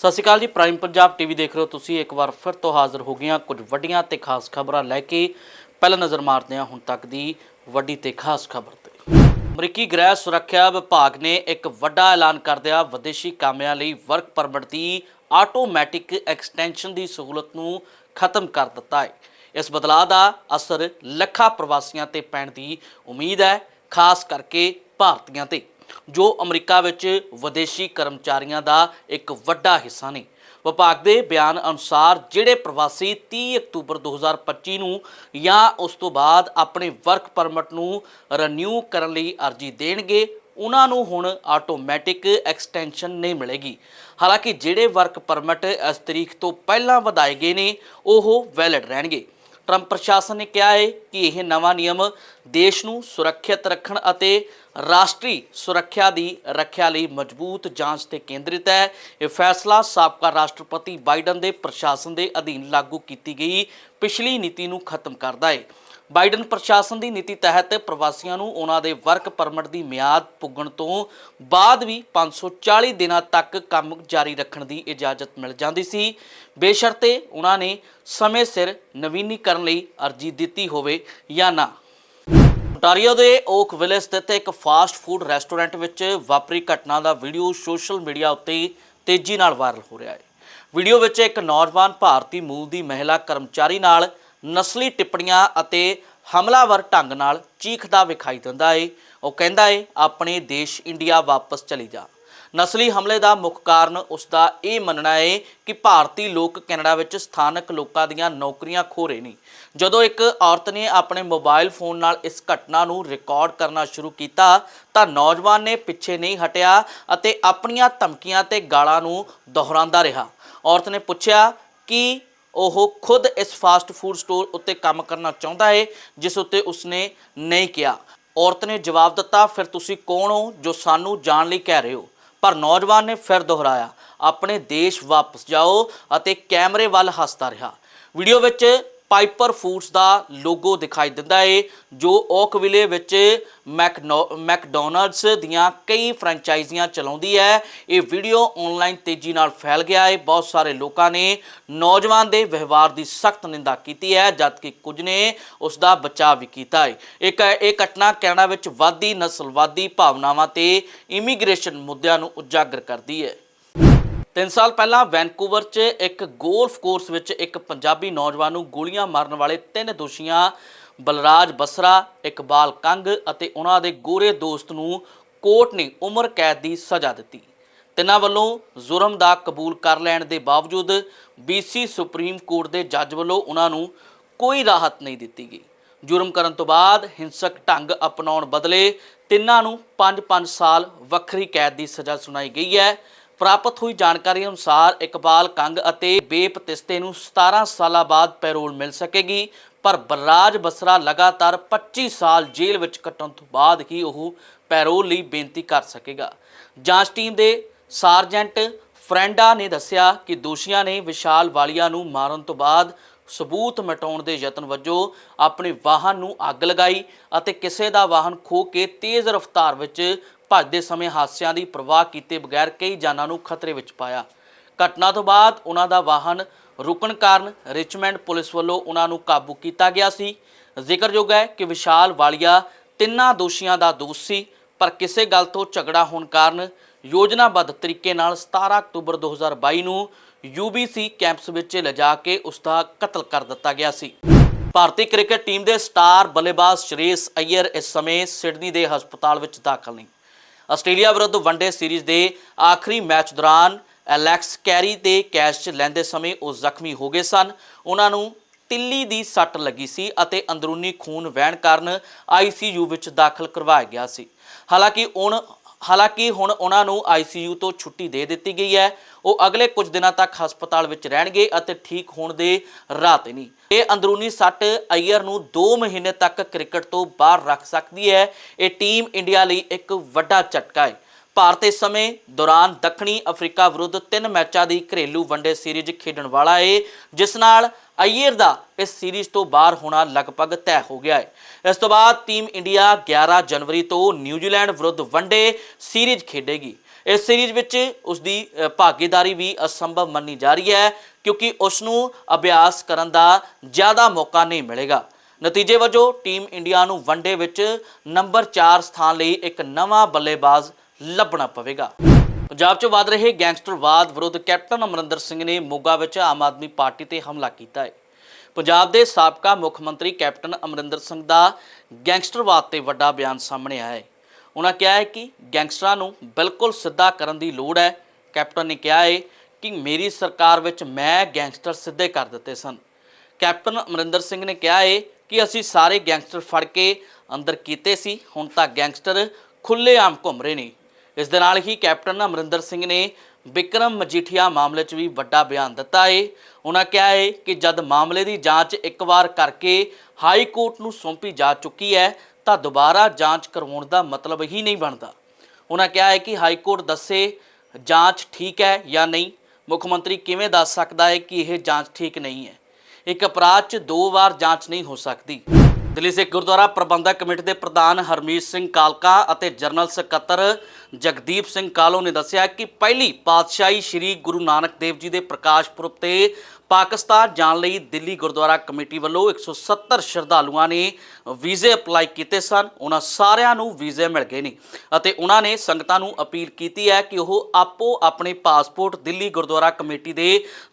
ਸਤਿ ਸ਼੍ਰੀ ਅਕਾਲ ਜੀ prime Punjab TV ਦੇਖ ਰਹੇ ਹੋ ਤੁਸੀਂ। ਇੱਕ ਵਾਰ ਫਿਰ ਤੋਂ ਹਾਜ਼ਰ ਹੋ ਗਈਆਂ ਕੁਝ ਵੱਡੀਆਂ ਤੇ ਖਾਸ ਖਬਰਾਂ ਲੈ ਕੇ ਪਹਿਲਾਂ ਨਜ਼ਰ ਮਾਰਦੇ ਹਾਂ ਹੁਣ ਤੱਕ ਦੀ ਵੱਡੀ ਤੇ ਖਾਸ ਖਬਰ ਤੇ। ਅਮਰੀਕੀ ਗ੍ਰਹਿ ਸੁਰੱਖਿਆ ਵਿਭਾਗ ਨੇ ਇੱਕ ਵੱਡਾ ਐਲਾਨ ਕਰਦਿਆਂ ਵਿਦੇਸ਼ੀ ਕਾਮਿਆਂ ਲਈ ਵਰਕ ਪਰਮਿਟ ਦੀ ਆਟੋਮੈਟਿਕ ਐਕਸਟੈਂਸ਼ਨ ਦੀ ਸਹੂਲਤ ਨੂੰ ਖਤਮ ਕਰ ਦਿੱਤਾ ਹੈ। ਇਸ ਬਦਲਾਅ ਦਾ ਅਸਰ ਲੱਖਾਂ ਪ੍ਰਵਾਸੀਆਂ ਤੇ ਪੈਣ ਦੀ ਉਮੀਦ ਹੈ, ਖਾਸ ਕਰਕੇ ਭਾਰਤੀਆਂ ਤੇ। ਜੋ ਅਮਰੀਕਾ ਵਿੱਚ ਵਿਦੇਸ਼ੀ ਕਰਮਚਾਰੀਆਂ ਦਾ ਇੱਕ ਵੱਡਾ ਹਿੱਸਾ ਨੇ। ਵਿਭਾਗ ਦੇ ਬਿਆਨ ਅਨੁਸਾਰ ਜਿਹੜੇ ਪ੍ਰਵਾਸੀ 30 ਅਕਤੂਬਰ 2025 ਨੂੰ ਜਾਂ ਉਸ ਤੋਂ ਬਾਅਦ ਆਪਣੇ ਵਰਕ ਪਰਮਿਟ ਨੂੰ ਰੀਨਿਊ ਕਰਨ ਲਈ ਅਰਜ਼ੀ ਦੇਣਗੇ, ਉਹਨਾਂ ਨੂੰ ਹੁਣ ਆਟੋਮੈਟਿਕ ਐਕਸਟੈਂਸ਼ਨ ਨਹੀਂ ਮਿਲੇਗੀ। ਹਾਲਾਂਕਿ ਜਿਹੜੇ ਵਰਕ ਪਰਮਿਟ ਇਸ ਤਰੀਕ ਤੋਂ ਪਹਿਲਾਂ ਵਧਾਏ ਗਏ ਨੇ, ਉਹ ਵੈਲਿਡ ਰਹਿਣਗੇ। ਟਰੰਪ ਪ੍ਰਸ਼ਾਸਨ ਨੇ ਕਿਹਾ ਹੈ ਕਿ ਇਹ ਨਵਾਂ ਨਿਯਮ ਦੇਸ਼ ਨੂੰ ਸੁਰੱਖਿਅਤ ਰੱਖਣ ਅਤੇ ਰਾਸ਼ਟਰੀ ਸੁਰੱਖਿਆ ਦੀ ਰੱਖਿਆ ਲਈ ਮਜ਼ਬੂਤ ਜਾਂਚ ਤੇ ਕੇਂਦਰਿਤ ਹੈ। ਇਹ ਫੈਸਲਾ ਸਾਬਕਾ ਰਾਸ਼ਟਰਪਤੀ ਬਾਈਡਨ ਦੇ ਪ੍ਰਸ਼ਾਸਨ ਦੇ ਅਧੀਨ ਲਾਗੂ ਕੀਤੀ ਗਈ ਪਿਛਲੀ ਨੀਤੀ ਨੂੰ ਖਤਮ ਕਰਦਾ ਹੈ। ਬਾਈਡਨ ਪ੍ਰਸ਼ਾਸਨ ਦੀ ਨੀਤੀ ਤਹਿਤ ਪ੍ਰਵਾਸੀਆਂ ਨੂੰ ਉਹਨਾਂ ਦੇ ਵਰਕ ਪਰਮਿਟ ਦੀ ਮਿਆਦ ਪੁੱਗਣ ਤੋਂ ਬਾਅਦ ਵੀ 540 ਦਿਨਾਂ ਤੱਕ ਕੰਮ ਜਾਰੀ ਰੱਖਣ ਦੀ ਇਜਾਜ਼ਤ ਮਿਲ ਜਾਂਦੀ ਸੀ। ਬੇਸ਼ਰਤੇ ਉਹਨਾਂ ਨੇ ਸਮੇਂ ਸਿਰ ਨਵੀਨੀਕਰਨ ਲਈ ਅਰਜ਼ੀ ਦਿੱਤੀ ਹੋਵੇ ਜਾਂ ਨਾ। ontario ਦੇ ਓਕ ਵਿਲੇ ਸਥਿਤ ਇੱਕ ਫਾਸਟ ਫੂਡ ਰੈਸਟੋਰੈਂਟ ਵਿੱਚ ਵਾਪਰੀ ਘਟਨਾ ਦਾ ਵੀਡੀਓ ਸੋਸ਼ਲ ਮੀਡੀਆ ਉੱਤੇ ਤੇਜ਼ੀ ਨਾਲ ਵਾਇਰਲ ਹੋ ਰਿਹਾ ਹੈ। ਵੀਡੀਓ ਵਿੱਚ ਇੱਕ ਨੌਜਵਾਨ ਭਾਰਤੀ ਮੂਲ ਦੀ ਮਹਿਲਾ ਕਰਮਚਾਰੀ ਨਾਲ ਨਸਲੀ ਟਿੱਪਣੀਆਂ ਅਤੇ ਹਮਲਾਵਰ ਢੰਗ ਨਾਲ ਚੀਖਦਾ ਵਿਖਾਈ ਦਿੰਦਾ ਏ। ਉਹ ਕਹਿੰਦਾ ਏ, ਆਪਣੇ ਦੇਸ਼ ਇੰਡੀਆ ਵਾਪਸ ਚਲੀ ਜਾ। ਨਸਲੀ ਹਮਲੇ ਦਾ ਮੁੱਖ ਕਾਰਨ ਉਸ ਦਾ ਇਹ ਮੰਨਣਾ ਹੈ ਕਿ ਭਾਰਤੀ ਲੋਕ ਕੈਨੇਡਾ ਵਿੱਚ ਸਥਾਨਕ ਲੋਕਾਂ ਦੀਆਂ ਨੌਕਰੀਆਂ ਖੋ ਰਹੇ ਨੇ। ਜਦੋਂ ਇੱਕ ਔਰਤ ਨੇ ਆਪਣੇ ਮੋਬਾਈਲ ਫੋਨ ਨਾਲ ਇਸ ਘਟਨਾ ਨੂੰ ਰਿਕਾਰਡ ਕਰਨਾ ਸ਼ੁਰੂ ਕੀਤਾ, ਤਾਂ ਨੌਜਵਾਨ ਨੇ ਪਿੱਛੇ ਨਹੀਂ ਹਟਿਆ ਅਤੇ ਆਪਣੀਆਂ ਧਮਕੀਆਂ ਤੇ ਗਾਲਾਂ ਨੂੰ ਦੁਹਰਾਉਂਦਾ ਰਿਹਾ। ਔਰਤ ਨੇ ਪੁੱਛਿਆ, ਕਿ ਉਹ ਖੁਦ ਇਸ ਫਾਸਟ ਫੂਡ ਸਟੋਰ ਉੱਤੇ ਕੰਮ ਕਰਨਾ ਚਾਹੁੰਦਾ ਹੈ ਜਿਸ ਉੱਤੇ ਉਸਨੇ ਨਹੀਂ ਕਿਹਾ। ਔਰਤ ਨੇ ਜਵਾਬ ਦਿੱਤਾ, ਫਿਰ ਤੁਸੀਂ ਕੌਣ ਹੋ ਜੋ ਸਾਨੂੰ ਜਾਣ ਲਈ ਕਹਿ ਰਹੇ ਹੋ? ਪਰ ਨੌਜਵਾਨ ਨੇ ਫਿਰ ਦੁਹਰਾਇਆ, ਆਪਣੇ ਦੇਸ਼ ਵਾਪਸ ਜਾਓ ਅਤੇ ਕੈਮਰੇ ਵੱਲ ਹੱਸਦਾ ਰਿਹਾ। ਵੀਡੀਓ ਵਿੱਚ ਪਾਈਪਰ ਫੂਡਸ ਦਾ ਲੋਗੋ ਦਿਖਾਈ ਦਿੰਦਾ ਏ, ਜੋ ਓਕਵਿਲੇ ਵਿੱਚ ਮੈਕਡੋ- ਮੈਕਡੋਨਲਡਸ ਦੀਆਂ ਕਈ ਫਰੈਂਚਾਈਜ਼ੀਆਂ ਚਲਾਉਂਦੀ ਹੈ। ਇਹ ਵੀਡੀਓ ਆਨਲਾਈਨ ਤੇਜ਼ੀ ਨਾਲ ਫੈਲ ਗਿਆ ਹੈ ਬਹੁਤ ਸਾਰੇ ਲੋਕਾਂ ਨੇ ਨੌਜਵਾਨ ਦੇ ਵਿਵਹਾਰ ਦੀ ਸਖਤ ਨਿੰਦਾ ਕੀਤੀ ਹੈ, ਜਦਕਿ ਕੁਝ ਨੇ ਉਸ ਦਾ ਬਚਾਅ ਵੀ ਕੀਤਾ ਹੈ ਇੱਕ, ਇਹ ਘਟਨਾ ਕੈਨੇਡਾ ਵਿੱਚ ਵਾਧੀ ਨਸਲਵਾਦੀ ਭਾਵਨਾਵਾਂ ਤੇ ਇਮੀਗ੍ਰੇਸ਼ਨ ਮੁੱਦਿਆਂ ਨੂੰ ਉਜਾਗਰ ਕਰਦੀ ਹੈ। ਤਿੰਨ ਸਾਲ ਪਹਿਲਾਂ ਵੈਨਕੂਵਰ 'ਚ ਇੱਕ ਗੋਲਫ ਕੋਰਸ ਵਿੱਚ ਇੱਕ ਪੰਜਾਬੀ ਨੌਜਵਾਨ ਨੂੰ ਗੋਲੀਆਂ ਮਾਰਨ ਵਾਲੇ ਤਿੰਨ ਦੋਸ਼ੀਆਂ, ਬਲਰਾਜ ਬਸਰਾ, ਇਕਬਾਲ ਕੰਗ ਅਤੇ ਉਹਨਾਂ ਦੇ ਗੋਰੇ ਦੋਸਤ ਨੂੰ ਕੋਰਟ ਨੇ ਉਮਰ ਕੈਦ ਦੀ ਸਜ਼ਾ ਦਿੱਤੀ। ਤਿੰਨਾਂ ਵੱਲੋਂ ਜ਼ੁਰਮ ਦਾ ਕਬੂਲ ਕਰ ਲੈਣ ਦੇ ਬਾਵਜੂਦ BC ਸੁਪਰੀਮ ਕੋਰਟ ਦੇ ਜੱਜ ਵੱਲੋਂ ਉਹਨਾਂ ਨੂੰ ਕੋਈ ਰਾਹਤ ਨਹੀਂ ਦਿੱਤੀ ਗਈ। ਜੁਰਮ ਕਰਨ ਤੋਂ ਬਾਅਦ ਹਿੰਸਕ ਢੰਗ ਅਪਣਾਉਣ ਬਦਲੇ ਤਿੰਨਾਂ ਨੂੰ 5-5 ਸਾਲ ਵੱਖਰੀ ਕੈਦ ਦੀ ਸਜ਼ਾ ਸੁਣਾਈ ਗਈ ਹੈ। ਪ੍ਰਾਪਤ ਹੋਈ ਜਾਣਕਾਰੀ ਅਨੁਸਾਰ ਇਕਬਾਲ ਕੰਗ ਅਤੇ ਬੇਪ ਤਿਸਤੇ ਨੂੰ 17 ਸਾਲਾਂ ਬਾਅਦ ਪੈਰੋਲ ਮਿਲ ਸਕੇਗੀ, ਪਰ ਬਲਰਾਜ ਬਸਰਾ ਲਗਾਤਾਰ 25 ਸਾਲ ਜੇਲ੍ਹ ਵਿੱਚ ਕੱਟਣ ਤੋਂ ਬਾਅਦ ਹੀ ਉਹ ਪੈਰੋਲ ਲਈ ਬੇਨਤੀ ਕਰ ਸਕੇਗਾ। ਜਾਂਚ ਟੀਮ ਦੇ ਸਾਰਜੈਂਟ ਫਰੈਂਡਾ ਨੇ ਦੱਸਿਆ ਕਿ ਦੋਸ਼ੀਆਂ ਨੇ ਵਿਸ਼ਾਲ ਵਾਲੀਆ ਨੂੰ ਮਾਰਨ ਤੋਂ ਬਾਅਦ ਸਬੂਤ ਮਿਟਾਉਣ ਦੇ ਯਤਨ ਵਜੋਂ ਆਪਣੇ ਵਾਹਨ ਨੂੰ ਅੱਗ ਲਗਾਈ ਅਤੇ ਕਿਸੇ ਦਾ ਵਾਹਨ ਖੋ ਕੇ ਤੇਜ਼ ਰਫ਼ਤਾਰ ਵਿੱਚ ਭੱਜਦੇ ਸਮੇਂ ਹਾਦਸਿਆਂ ਦੀ ਪਰਵਾਹ ਕੀਤੇ ਬਗੈਰ ਕਈ ਜਾਨਾਂ ਨੂੰ ਖਤਰੇ ਵਿੱਚ ਪਾਇਆ। ਘਟਨਾ ਤੋਂ ਬਾਅਦ ਉਹਨਾਂ ਦਾ ਵਾਹਨ ਰੁਕਣ ਕਾਰਨ ਰਿਚਮੈਂਡ ਪੁਲਿਸ ਵੱਲੋਂ ਉਹਨਾਂ ਨੂੰ ਕਾਬੂ ਕੀਤਾ ਗਿਆ ਸੀ। ਜ਼ਿਕਰਯੋਗ ਹੈ ਕਿ ਵਿਸ਼ਾਲ ਵਾਲੀਆ ਤਿੰਨਾਂ ਦੋਸ਼ੀਆਂ ਦਾ ਦੋਸ਼ ਸੀ, ਪਰ ਕਿਸੇ ਗੱਲ ਤੋਂ ਝਗੜਾ ਹੋਣ ਕਾਰਨ ਯੋਜਨਾਬੱਧ ਤਰੀਕੇ ਨਾਲ 17 ਅਕਤੂਬਰ 2022 ਨੂੰ UBC ਕੈਂਪਸ ਵਿੱਚ ਲਿਜਾ ਕੇ ਉਸ ਦਾ ਕਤਲ ਕਰ ਦਿੱਤਾ ਗਿਆ ਸੀ। ਭਾਰਤੀ ਕ੍ਰਿਕਟ ਟੀਮ ਦੇ ਸਟਾਰ ਬੱਲੇਬਾਜ਼ ਸ਼੍ਰੇਸ ਅਈਅਰ ਇਸ ਸਮੇਂ ਸਿਡਨੀ ਦੇ ਹਸਪਤਾਲ ਵਿੱਚ ਦਾਖਲ ਨੇ ਆਸਟ੍ਰੇਲੀਆ ਵਿਰੁੱਧ ਵਨਡੇ ਸੀਰੀਜ਼ ਦੇ ਆਖਰੀ ਮੈਚ ਦੌਰਾਨ ਐਲੈਕਸ ਕੈਰੀ ਦੇ ਕੈਚ 'ਚ ਲੈਂਦੇ ਸਮੇਂ ਉਹ ਜ਼ਖਮੀ ਹੋ ਗਏ ਸਨ। ਉਹਨਾਂ ਨੂੰ ਤਿੱਲੀ ਦੀ ਸੱਟ ਲੱਗੀ ਸੀ ਅਤੇ ਅੰਦਰੂਨੀ ਖੂਨ ਵਹਿਣ ਕਾਰਨ ਆਈਸੀਯੂ ਵਿੱਚ ਦਾਖਲ ਕਰਵਾਇਆ ਗਿਆ ਸੀ। ਹਾਲਾਂਕਿ ਹੁਣ ਹਾਲਾਂਕਿ ਹੁਣ ਉਹਨਾਂ ਨੂੰ ਆਈਸੀਯੂ ਤੋਂ ਛੁੱਟੀ ਦੇ ਦਿੱਤੀ ਗਈ ਹੈ। ਉਹ ਅਗਲੇ ਕੁਝ ਦਿਨਾਂ ਤੱਕ ਹਸਪਤਾਲ ਵਿੱਚ ਰਹਿਣਗੇ ਅਤੇ ਠੀਕ ਹੋਣ ਦੇ ਰਾਹ ਤੇ ਨਹੀਂ ਇਹ ਅੰਦਰੂਨੀ ਸੱਟ ਅਈਅਰ ਨੂੰ 2 ਮਹੀਨੇ ਤੱਕ ਕ੍ਰਿਕਟ ਤੋਂ ਬਾਹਰ ਰੱਖ ਸਕਦੀ ਹੈ। ਇਹ ਟੀਮ ਇੰਡੀਆ ਲਈ ਇੱਕ ਵੱਡਾ ਝਟਕਾ ਹੈ। ਭਾਰਤ ਇਸ ਸਮੇਂ ਦੌਰਾਨ ਦੱਖਣੀ ਅਫਰੀਕਾ ਵਿਰੁੱਧ ਤਿੰਨ ਮੈਚਾਂ ਦੀ ਘਰੇਲੂ ਵਨਡੇ ਸੀਰੀਜ਼ ਖੇਡਣ ਵਾਲਾ ਏ, ਜਿਸ ਨਾਲ ਅਈਅਰ ਦਾ ਇਸ ਸੀਰੀਜ਼ ਤੋਂ ਬਾਹਰ ਹੋਣਾ ਲਗਭਗ ਤੈਅ ਹੋ ਗਿਆ ਹੈ ਇਸ ਤੋਂ ਬਾਅਦ ਟੀਮ ਇੰਡੀਆ 11 ਜਨਵਰੀ ਤੋਂ ਨਿਊਜ਼ੀਲੈਂਡ ਵਿਰੁੱਧ ਵਨਡੇ ਸੀਰੀਜ਼ ਖੇਡੇਗੀ। ਇਸ ਸੀਰੀਜ਼ ਵਿੱਚ ਉਸ ਦੀ ਭਾਗੀਦਾਰੀ ਵੀ ਅਸੰਭਵ ਮੰਨੀ ਜਾ ਰਹੀ ਹੈ, ਕਿਉਂਕਿ ਉਸ ਨੂੰ ਅਭਿਆਸ ਕਰਨ ਦਾ ਜ਼ਿਆਦਾ ਮੌਕਾ ਨਹੀਂ ਮਿਲੇਗਾ। ਨਤੀਜੇ ਵਜੋਂ ਟੀਮ ਇੰਡੀਆ ਨੂੰ ਵਨਡੇ ਵਿੱਚ ਨੰਬਰ 4 ਸਥਾਨ ਲਈ ਇੱਕ ਨਵਾਂ ਬੱਲੇਬਾਜ਼ ਲੱਭਣਾ ਪਵੇਗਾ। ਪੰਜਾਬ 'ਚ ਵੱਧ ਰਹੇ ਗੈਂਗਸਟਰਵਾਦ ਵਿਰੁੱਧ ਕੈਪਟਨ ਅਮਰਿੰਦਰ ਸਿੰਘ ਨੇ ਮੋਗਾ ਵਿੱਚ ਆਮ ਆਦਮੀ ਪਾਰਟੀ ਤੇ ਹਮਲਾ ਕੀਤਾ ਹੈ। ਪੰਜਾਬ ਦੇ ਸਾਬਕਾ ਮੁੱਖ ਮੰਤਰੀ ਕੈਪਟਨ ਅਮਰਿੰਦਰ ਸਿੰਘ ਦਾ ਗੈਂਗਸਟਰਵਾਦ ਤੇ ਵੱਡਾ ਬਿਆਨ ਸਾਹਮਣੇ ਆਇਆ ਹੈ। ਉਹਨਾਂ ਕਿਹਾ ਹੈ ਕਿ ਗੈਂਗਸਟਰਾਂ ਨੂੰ ਬਿਲਕੁਲ ਸਿੱਧਾ ਕਰਨ ਦੀ ਲੋੜ ਹੈ। ਕੈਪਟਨ ਨੇ ਕਿਹਾ ਹੈ ਕਿ ਮੇਰੀ ਸਰਕਾਰ ਵਿੱਚ ਮੈਂ ਗੈਂਗਸਟਰ ਸਿੱਧੇ ਕਰ ਦਿੱਤੇ ਸਨ। ਕੈਪਟਨ ਅਮਰਿੰਦਰ ਸਿੰਘ ਨੇ ਕਿਹਾ ਹੈ ਕਿ ਅਸੀਂ ਸਾਰੇ ਗੈਂਗਸਟਰ ਫੜ ਕੇ ਅੰਦਰ ਕੀਤੇ ਸੀ, ਹੁਣ ਤਾਂ ਗੈਂਗਸਟਰ ਖੁੱਲ੍ਹੇਆਮ ਘੁੰਮ ਰਹੇ ਨੇ। ਇਸ ਦੇ ਨਾਲ ਹੀ ਕੈਪਟਨ ਅਮਰਿੰਦਰ ਸਿੰਘ ਨੇ ਵਿਕਰਮ ਮਜੀਠੀਆ ਮਾਮਲੇ 'ਚ ਵੀ ਵੱਡਾ ਬਿਆਨ ਦਿੱਤਾ ਹੈ ਉਹਨਾਂ ਕਿਹਾ ਹੈ ਕਿ ਜਦ ਮਾਮਲੇ ਦੀ ਜਾਂਚ ਇੱਕ ਵਾਰ ਕਰਕੇ ਹਾਈ ਕੋਰਟ ਨੂੰ ਸੌਂਪੀ ਜਾ ਚੁੱਕੀ ਹੈ, ਤਾਂ ਦੁਬਾਰਾ ਜਾਂਚ ਕਰਵਾਉਣ ਦਾ ਮਤਲਬ ਹੀ ਨਹੀਂ ਬਣਦਾ। ਉਹਨਾਂ ਕਿਹਾ ਹੈ ਕਿ ਹਾਈ ਕੋਰਟ ਦੱਸੇ ਜਾਂਚ ਠੀਕ ਹੈ ਜਾਂ ਨਹੀਂ। ਮੁੱਖ ਮੰਤਰੀ ਕਿਵੇਂ ਦੱਸ ਸਕਦਾ ਹੈ ਕਿ ਇਹ ਜਾਂਚ ਠੀਕ ਨਹੀਂ ਹੈ? ਇੱਕ ਅਪਰਾਧ 'ਚ ਦੋ ਵਾਰ ਜਾਂਚ ਨਹੀਂ ਹੋ ਸਕਦੀ। ਦਿੱਲੀ ਸਿੱਖ ਗੁਰਦੁਆਰਾ ਪ੍ਰਬੰਧਕ ਕਮੇਟੀ ਦੇ ਪ੍ਰਧਾਨ ਹਰਮੀਤ ਸਿੰਘ ਕਾਲਕਾ ਅਤੇ ਜਨਰਲ ਸਕੱਤਰ ਜਗਦੀਪ ਸਿੰਘ ਕਾਲੋ ਨੇ ਦੱਸਿਆ ਕਿ ਪਹਿਲੀ ਪਾਤਸ਼ਾਹੀ ਸ੍ਰੀ ਗੁਰੂ ਨਾਨਕ ਦੇਵ ਜੀ ਦੇ ਪ੍ਰਕਾਸ਼ ਪੁਰਬ ਤੇ ਪਾਕਿਸਤਾਨ ਜਾਣ ਲਈ ਦਿੱਲੀ ਗੁਰਦੁਆਰਾ ਕਮੇਟੀ ਵੱਲੋਂ 170 ਸ਼ਰਧਾਲੂਆਂ ਨੇ ਵੀਜ਼ੇ ਅਪਲਾਈ ਕੀਤੇ ਸਨ। ਉਹਨਾਂ ਸਾਰਿਆਂ ਨੂੰ ਵੀਜ਼ੇ ਮਿਲ ਗਏ ਨੇ ਅਤੇ ਉਹਨਾਂ ਨੇ ਸੰਗਤਾਂ ਨੂੰ ਅਪੀਲ ਕੀਤੀ ਹੈ ਕਿ ਉਹ ਆਪੋ ਆਪਣੇ ਪਾਸਪੋਰਟ ਦਿੱਲੀ ਗੁਰਦੁਆਰਾ ਕਮੇਟੀ ਦੇ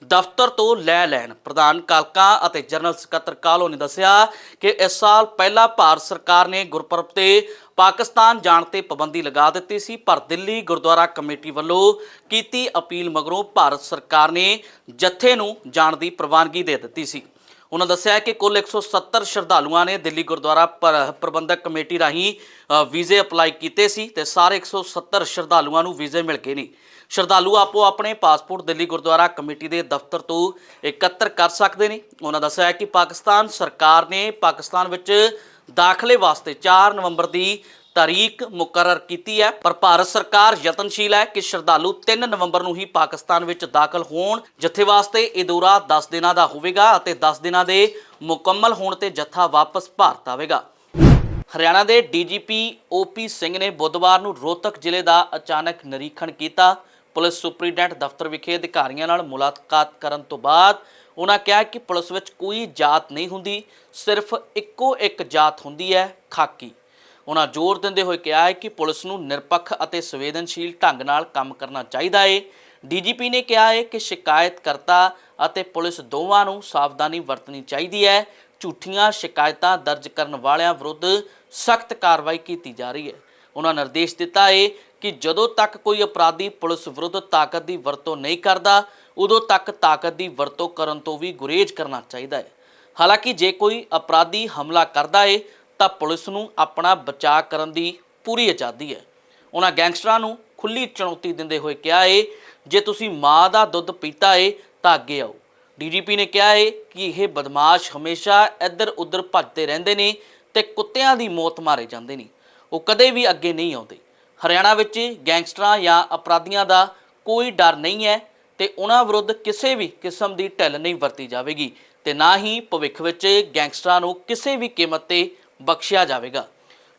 ਦਫ਼ਤਰ ਤੋਂ ਲੈ ਲੈਣ। ਪ੍ਰਧਾਨ ਕਾਲਕਾ ਅਤੇ ਜਨਰਲ ਸਕੱਤਰ ਕਾਲੋ ਨੇ ਦੱਸਿਆ ਕਿ ਇਸ ਸਾਲ ਪਹਿਲਾ ਭਾਰਤ ਸਰਕਾਰ ਨੇ ਗੁਰਪੁਰਬ ਤੇ ਪਾਕਿਸਤਾਨ ਜਾਣ ਤੇ ਪਾਬੰਦੀ ਲਗਾ ਦਿੱਤੀ ਸੀ, ਪਰ ਦਿੱਲੀ ਗੁਰਦੁਆਰਾ ਕਮੇਟੀ ਵੱਲੋਂ ਕੀਤੀ ਅਪੀਲ ਮਗਰੋਂ ਭਾਰਤ ਸਰਕਾਰ ਨੇ ਜੱਥੇ ਨੂੰ ਜਾਣ ਦੀ ਪ੍ਰਵਾਨਗੀ ਦੇ ਦਿੱਤੀ ਸੀ। ਉਹਨਾਂ ਦੱਸਿਆ ਕਿ ਕੁੱਲ 170 ਸ਼ਰਧਾਲੂਆਂ ਨੇ ਦਿੱਲੀ ਗੁਰਦੁਆਰਾ ਪਰ- ਪ੍ਰਬੰਧਕ ਕਮੇਟੀ ਰਾਹੀਂ ਵੀਜ਼ੇ ਅਪਲਾਈ ਕੀਤੇ ਸੀ ਤੇ ਸਾਰੇ 170 ਸ਼ਰਧਾਲੂਆਂ ਨੂੰ ਵੀਜ਼ੇ ਮਿਲ ਗਏ ਨੇ। ਸ਼ਰਧਾਲੂ ਆਪੋ ਆਪਣੇ ਪਾਸਪੋਰਟ ਦਿੱਲੀ ਗੁਰਦੁਆਰਾ ਕਮੇਟੀ ਦੇ ਦਫ਼ਤਰ ਤੋਂ ਇਕੱਤਰ ਕਰ ਸਕਦੇ ਨੇ। ਉਹਨਾਂ ਦੱਸਿਆ ਕਿ ਪਾਕਿਸਤਾਨ ਸਰਕਾਰ ਨੇ ਪਾਕਿਸਤਾਨ ਵਿੱਚ ਦਾਖਲੇ ਵਾਸਤੇ 4 ਨਵੰਬਰ ਦੀ ਤਾਰੀਖ ਮੁਕਰਰ ਕੀਤੀ ਹੈ। ਪਰ ਭਾਰਤ ਸਰਕਾਰ ਯਤਨਸ਼ੀਲ ਹੈ ਕਿ ਸ਼ਰਧਾਲੂ 3 ਨਵੰਬਰ ਨੂੰ ਹੀ ਪਾਕਿਸਤਾਨ ਵਿੱਚ ਦਾਖਲ ਹੋਣ। ਜਿੱਥੇ ਵਾਸਤੇ ਇਹ ਦੌਰਾ 10 ਦਿਨਾਂ ਦਾ ਹੋਵੇਗਾ ਅਤੇ 10 ਦਿਨਾਂ ਦੇ ਮੁਕੰਮਲ ਹੋਣ ਤੇ ਜੱਥਾ ਵਾਪਸ ਭਾਰਤ ਆਵੇਗਾ। ਹਰਿਆਣਾ ਦੇ ਡੀਜੀਪੀ ਓਪੀ ਸਿੰਘ ਨੇ ਬੁੱਧਵਾਰ ਨੂੰ ਰੋਹਤਕ ਜ਼ਿਲ੍ਹੇ ਦਾ ਅਚਾਨਕ ਨਿਰੀਖਣ ਕੀਤਾ। ਪੁਲਿਸ ਸੁਪਰੀਡੈਂਟ ਦਫ਼ਤਰ ਵਿਖੇ ਅਧਿਕਾਰੀਆਂ ਨਾਲ ਮੁਲਾਕਾਤ ਕਰਨ ਤੋਂ ਬਾਅਦ ਉਹਨਾਂ ਕਿਹਾ ਕਿ ਪੁਲਿਸ ਵਿੱਚ ਕੋਈ ਜਾਤ ਨਹੀਂ ਹੁੰਦੀ, ਸਿਰਫ ਇੱਕੋ ਇੱਕ ਜਾਤ ਹੁੰਦੀ ਹੈ, ਖਾਕੀ। ਉਹਨਾਂ ਜ਼ੋਰ ਦਿੰਦੇ ਹੋਏ ਕਿਹਾ ਹੈ ਕਿ ਪੁਲਿਸ ਨੂੰ ਨਿਰਪੱਖ ਅਤੇ ਸੰਵੇਦਨਸ਼ੀਲ ਢੰਗ ਨਾਲ ਕੰਮ ਕਰਨਾ ਚਾਹੀਦਾ ਹੈ ਡੀਜੀਪੀ ਨੇ ਕਿਹਾ ਹੈ ਕਿ ਸ਼ਿਕਾਇਤਕਰਤਾ ਅਤੇ ਪੁਲਿਸ ਦੋਵਾਂ ਨੂੰ ਸਾਵਧਾਨੀ ਵਰਤਣੀ ਚਾਹੀਦੀ ਹੈ। ਝੂਠੀਆਂ ਸ਼ਿਕਾਇਤਾਂ ਦਰਜ ਕਰਨ ਵਾਲਿਆਂ ਵਿਰੁੱਧ ਸਖਤ ਕਾਰਵਾਈ ਕੀਤੀ ਜਾ ਰਹੀ ਹੈ। ਉਹਨਾਂ ਨਿਰਦੇਸ਼ ਦਿੱਤਾ ਹੈ ਕਿ ਜਦੋਂ ਤੱਕ ਕੋਈ ਅਪਰਾਧੀ ਪੁਲਿਸ ਵਿਰੁੱਧ ਤਾਕਤ ਦੀ ਵਰਤੋਂ ਨਹੀਂ ਕਰਦਾ ਉਦੋਂ ਤੱਕ ਤਾਕਤ ਦੀ ਵਰਤੋਂ ਕਰਨ ਤੋਂ ਵੀ ਗੁਰੇਜ਼ ਕਰਨਾ ਚਾਹੀਦਾ ਹੈ। ਹਾਲਾਂਕਿ ਜੇ ਕੋਈ ਅਪਰਾਧੀ ਹਮਲਾ ਕਰਦਾ ਹੈ ਤਾਂ ਪੁਲਿਸ ਨੂੰ ਆਪਣਾ ਬਚਾਅ ਕਰਨ ਦੀ ਪੂਰੀ ਆਜ਼ਾਦੀ ਹੈ। ਉਹਨਾਂ ਗੈਂਗਸਟਰਾਂ ਨੂੰ ਖੁੱਲੀ ਚੁਣੌਤੀ ਦਿੰਦੇ ਹੋਏ ਕਿਹਾ ਹੈ ਜੇ ਤੁਸੀਂ ਮਾਂ ਦਾ ਦੁੱਧ ਪੀਤਾ ਹੈ ਤਾਂ ਅੱਗੇ ਆਓ। ਡੀਜੀਪੀ ਨੇ ਕਿਹਾ ਹੈ ਕਿ ਇਹ ਬਦਮਾਸ਼ ਹਮੇਸ਼ਾ ਇੱਧਰ ਉੱਧਰ ਭੱਜਦੇ ਰਹਿੰਦੇ ਨੇ ਤੇ ਕੁੱਤਿਆਂ ਦੀ ਮੌਤ ਮਾਰੇ ਜਾਂਦੇ ਨੇ। ਉਹ ਕਦੇ ਵੀ ਅੱਗੇ ਨਹੀਂ ਆਉਂਦੇ। ਹਰਿਆਣਾ ਵਿੱਚ ਗੈਂਗਸਟਰਾਂ ਜਾਂ ਅਪਰਾਧੀਆਂ ਦਾ ਕੋਈ ਡਰ ਨਹੀਂ ਹੈ ਤੇ ਉਹਨਾਂ ਵਿਰੁੱਧ ਕਿਸੇ ਵੀ ਕਿਸਮ ਦੀ ਢਿੱਲ ਨਹੀਂ ਵਰਤੀ ਜਾਵੇਗੀ ਤੇ ਨਾ ਹੀ ਭਵਿੱਖ ਵਿੱਚ ਗੈਂਗਸਟਰਾਂ ਨੂੰ ਕਿਸੇ ਵੀ ਕੀਮਤ ਤੇ ਬਖਸ਼ਿਆ ਜਾਵੇਗਾ।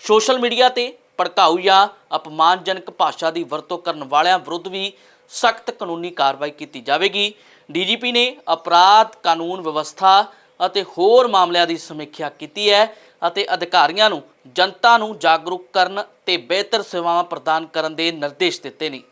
ਸੋਸ਼ਲ ਮੀਡੀਆ ਤੇ ਭੜਕਾਊ ਜਾਂ ਅਪਮਾਨਜਨਕ ਭਾਸ਼ਾ ਦੀ ਵਰਤੋਂ ਕਰਨ ਵਾਲਿਆਂ ਵਿਰੁੱਧ ਵੀ ਸਖਤ ਕਾਨੂੰਨੀ ਕਾਰਵਾਈ ਕੀਤੀ ਜਾਵੇਗੀ। ਡੀਜੀਪੀ ਨੇ ਅਪਰਾਧ ਕਾਨੂੰਨ ਵਿਵਸਥਾ ਅਤੇ ਹੋਰ ਮਾਮਲਿਆਂ ਦੀ ਸਮੀਖਿਆ ਕੀਤੀ ਹੈ ਅਤੇ ਅਧਿਕਾਰੀਆਂ ਨੂੰ ਜਨਤਾ ਨੂੰ ਜਾਗਰੂਕ ਕਰਨ ਤੇ ਬਿਹਤਰ ਸੇਵਾਵਾਂ ਪ੍ਰਦਾਨ ਕਰਨ ਦੇ ਨਿਰਦੇਸ਼ ਦਿੱਤੇ ਨੇ।